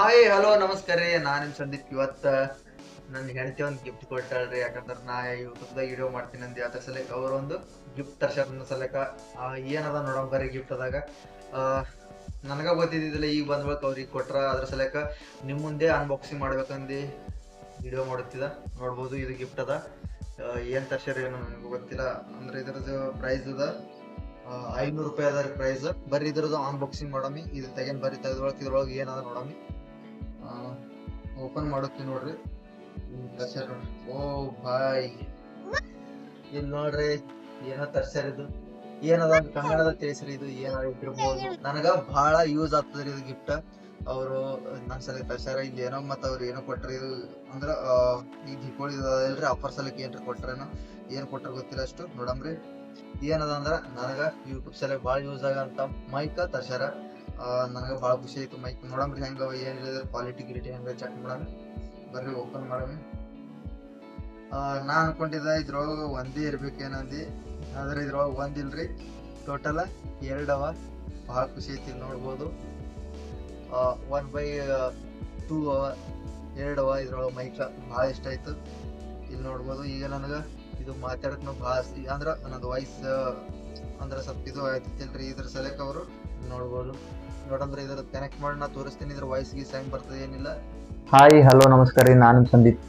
Hi hello ನಮಸ್ಕಾರ. ರೀ ನಾನು ಸಂದೀಪ್ ಇವತ್ತ. ನನ್ನ ಹೆಂಡತಿ ಒಂದು ಗಿಫ್ಟ್ ಕೊಟ್ಟಾಳ್ರಿ. ಯಾಕಂದ್ರೆ ನಾ ಯೂಟ್ಯೂಬ್ದಾಗ ವಿಡಿಯೋ ಮಾಡ್ತೀನಿ ಅಂದಿ. ಅದ್ರ ಸಲಕ ಅವ್ರ ಒಂದು ಗಿಫ್ಟ್ ತರ್ಸ್ಯಾರ ನನ್ನ ಸಲಕ ಏನದ ನೋಡೋಣ ಬರ್ರಿ ಗಿಫ್ಟ್ ಅದಾಗ. ನನಗ ಗೊತ್ತಿದ್ದಿಲ್ಲ ಈಗ ಬಂದ್ ಬಳಿಕ ಅವ್ರಿಗೆ ಕೊಟ್ರ. ಅದ್ರ ಸಲಕ ನಿಮ್ಮ ಮುಂದೆ ಅನ್ಬಾಕ್ಸಿಂಗ್ ಮಾಡ್ಬೇಕಂದು ವಿಡಿಯೋ ಮಾಡುತ್ತಿದ ನೋಡ್ಬೋದು ಇದು ಗಿಫ್ಟ್ ಅದ. ಏನ್ ತರ್ಸ್ಯಾರ ಏನೋ ನನಗೆ ಗೊತ್ತಿಲ್ಲ. ಅಂದ್ರೆ ಇದ್ರದ್ದು ಪ್ರೈಸ್ ಅದ ಐನೂರು ರೂಪಾಯಿ ಅದ ಪ್ರೈಸ್ ಬರ್ರಿ ಇದ್ರದ್ದು ಅನ್ಬಾಕ್ಸಿಂಗ್ ಮಾಡಮಿ. ಇದು ತೆಗೆನ್ ಬರ್ರಿ ತೆಗೆದ್ರೊಳಗೆ, ಇದ್ರೊಳಗೆ ಏನದ ನೋಡಮಿ. ಓಪನ್ ಮಾಡುತ್ತೀನಿ ನೋಡ್ರಿ. ತರ್ಸ್ಯಾರ ಓ ಬಾಯ್. ಇಲ್ಲಿ ನೋಡ್ರಿ, ಏನೋ ತರ್ಸ್ಯಾರ ಇದು. ಏನದ ಕನ್ನಡದ ತಿಳಿಸ್ರಿ ಇದು ಏನಾರ ಇಟ್ಟಿರ್ಬೋದು ನನಗ ಬಹಳ ಯೂಸ್ ಆಗ್ತದ್ರಿ ಇದು ಗಿಫ್ಟ್ ಅವರು ನನ್ ಸಲ ತರ್ಸ್ಯಾರ ಇಲ್ಲಿ ಏನೋ ಮತ್ತ ಅವ್ರು ಏನೋ ಕೊಟ್ರಿ ಇದು. ಅಂದ್ರ ಈ ದೀಪಾವಳಿ ಅಲ್ರಿ ಆಫರ್ ಸಲಕ್ಕೆ ಏನ್ರಿ ಕೊಟ್ರೇನೋ, ಏನ್ ಕೊಟ್ರ ಗೊತ್ತಿಲ್ಲ ಅಷ್ಟು. ನೋಡಮ್ರಿ. ಏನದ ಅಂದ್ರ, ನನಗ ಯೂಟ್ಯೂಬ್ ಸಲ ಭಾಳ ಯೂಸ್ ಆಗಂತ ಮೈಕ್ ತರ್ಸ್ಯಾರ. ನನಗ ಭಾಳ ಖುಷಿ ಆಯ್ತು. ಮೈಕ್ ನೋಡಮ್ರಿ ಹೆಂಗ ಹೇಳಿದ್ರೆ ಕ್ವಾಲಿಟಿ ಗಿಲಿಟಿ ಹೆಂಗೆ ಚೆಕ್ ಮಾಡಮ್ರಿ ಬರ್ರಿ ಓಪನ್ ಮಾಡಮಿ. ನಾ ಅನ್ಕೊಂಡಿದ್ದೆ ಇದ್ರೊಳಗೆ ಒಂದೇ ಇರ್ಬೇಕೇನಂದಿ ಆದ್ರೆ ಇದ್ರೊಳಗೆ ಒಂದಿಲ್ರಿ ಟೋಟಲ್ ಎರಡವ ಭಾಳ ಖುಷಿ ಐತಿ ನೋಡ್ಬೋದು. ಒನ್ ಬೈ ಟೂ ಅವ. ಎರಡವ ಇದ್ರೊಳಗೆ ಮೈಕ್ ಭಾಳ ಇಷ್ಟ ಆಯ್ತು. ಇಲ್ಲಿ ನೋಡ್ಬೋದು. ಈಗ ನನಗೆ ಇದು ಮಾತಾಡೋಕ್ಕೂ ಭಾಳ ಅಂದ್ರೆ ನನ್ನದು ವಾಯ್ಸ್ ಅಂದ್ರೆ ಸ್ವಲ್ಪ ಇದು ಆಯ್ತಿಲ್ರಿ ಇದ್ರ ಸಲಕ್ಕೆ ಅವರು. ನೋಡ್ಬೋದು. ನೋಡಂದ್ರೆ ಇದರ ಕನೆಕ್ಟ್ ಮಾಡಿ ನಾ ತೋರಿಸ್ತೀನಿ, ಇದ್ರ ವಾಯ್ಸ್ ಗೀಸ್ ಹೆಂಗ್ ಬರ್ತದೆ ಏನಿಲ್ಲ. ಹಾಯ್ ಹಲೋ ನಮಸ್ಕಾರ ರೀ. ನಾನು ಸಂದೀಪ್.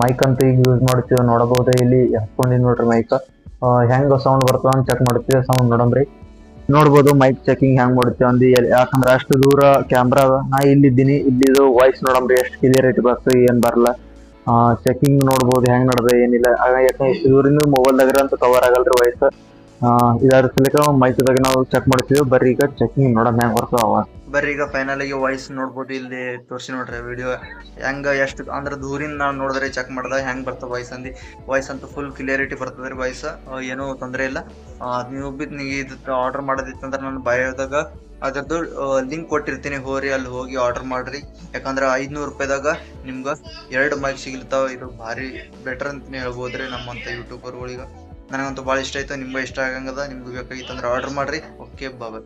ಮೈಕ್ ಅಂತ ಈಗ ಯೂಸ್ ಮಾಡ್ತೀವಿ, ನೋಡಬಹುದು ಇಲ್ಲಿ. ಹಾಕೊಂಡಿದ್ ನೋಡ್ರಿ ಮೈಕ್ ಹೆಂಗ ಸೌಂಡ್ ಬರ್ತದ ಅಂತ ಚೆಕ್ ಮಾಡ್ತೀವಿ ಸೌಂಡ್ ನೋಡಮ್ರಿ ನೋಡ್ಬೋದು ಮೈಕ್ ಚೆಕಿಂಗ್ ಹೆಂಗ್ ಮಾಡ್ತೀವಿ ಅಂದಿ. ಯಾಕಂದ್ರೆ ಅಷ್ಟು ದೂರ ಕ್ಯಾಮ್ರಾ ನಾ ಇಲ್ಲಿದ್ದೀನಿ, ಇಲ್ಲಿದು ವಾಯ್ಸ್ ನೋಡಂಬ್ರಿ ಎಷ್ಟು ಕ್ಲಿಯರಿಟಿ ಬರ್ತದೆ ಏನ್ ಬರಲ್ಲ. ಚೆಕಿಂಗ್ ನೋಡ್ಬೋದು, ಹೆಂಗ್ ನಡ್ದ, ಏನಿಲ್ಲ. ಯಾಕಂದ್ರೆ ಇಷ್ಟು ದೂರಿಂದ ಮೊಬೈಲ್ದಾಗ ಅಂತ ಕವರ್ ಆಗಲ್ರಿ ವಾಯ್ಸ್ ಇದಾರ ಸಲಕ ಮೈಕ್ದಾಗ ನಾವು ಚೆಕ್ ಮಾಡ್ತೀವಿ. ಬರ್ರಿ ಈಗ ಚೆಕಿಂಗ್ ನೋಡೋಣ ಹೆಂಗ್ ಬರ್ತಾವ ಬರ್ರಿ ಈಗ ಫೈನಲ್ ಆಗಿ ವಾಯ್ಸ್ ನೋಡ್ಬೋದು, ಇಲ್ಲಿ ತೋರಿಸಿ ನೋಡ್ರಿ ವಿಡಿಯೋ ಹೆಂಗ ಎಷ್ಟು, ಅಂದ್ರೆ ದೂರಿಂದ ನಾವು ನೋಡಿದ್ರೆ ಚೆಕ್ ಮಾಡ್ದ ಹೆಂಗ್ ಬರ್ತದೆ ವಾಯ್ಸ್ ಅಂದಿ. ವಾಯ್ಸ್ ಅಂತೂ ಫುಲ್ ಕ್ಲಿಯರಿಟಿ ಬರ್ತದೆ ರೀ ವಾಯ್ಸ್ ಏನೂ ತೊಂದರೆ ಇಲ್ಲ. ನೀವು ಬಿ ನೀವು ಇದು ಆರ್ಡರ್ ಮಾಡೋದಿತ್ತಂದ್ರೆ ನಾನು ಬಯೋದಾಗ ಅದರದ್ದು ಲಿಂಕ್ ಕೊಟ್ಟಿರ್ತೀನಿ. ಹೋರಿ, ಅಲ್ಲಿ ಹೋಗಿ ಆರ್ಡರ್ ಮಾಡ್ರಿ. ಯಾಕಂದ್ರೆ ಐದ್ನೂರು ರೂಪಾಯಿದಾಗ ನಿಮ್ಗೆ ಎರಡು ಮೈಕ್ ಸಿಗ್ಲಿತಾವ ಇದು ಭಾರಿ ಬೆಟರ್ ಅಂತ ಹೇಳ್ಬೋದ್ರಿ ನಮ್ಮಂತ ಯೂಟ್ಯೂಬರ್ಗಳಿಗೆ ನನಗಂತೂ ಭಾಳ ಇಷ್ಟ ಆಯ್ತು ನಿಮ್ಗೆ ಇಷ್ಟ ಆಗಂಗದ ನಿಮ್ಗೆ ಬೇಕಾಗಿತ್ತಂದ್ರೆ ಆರ್ಡರ್ ಮಾಡ್ರಿ. ಓಕೆ ಬಾಬಾ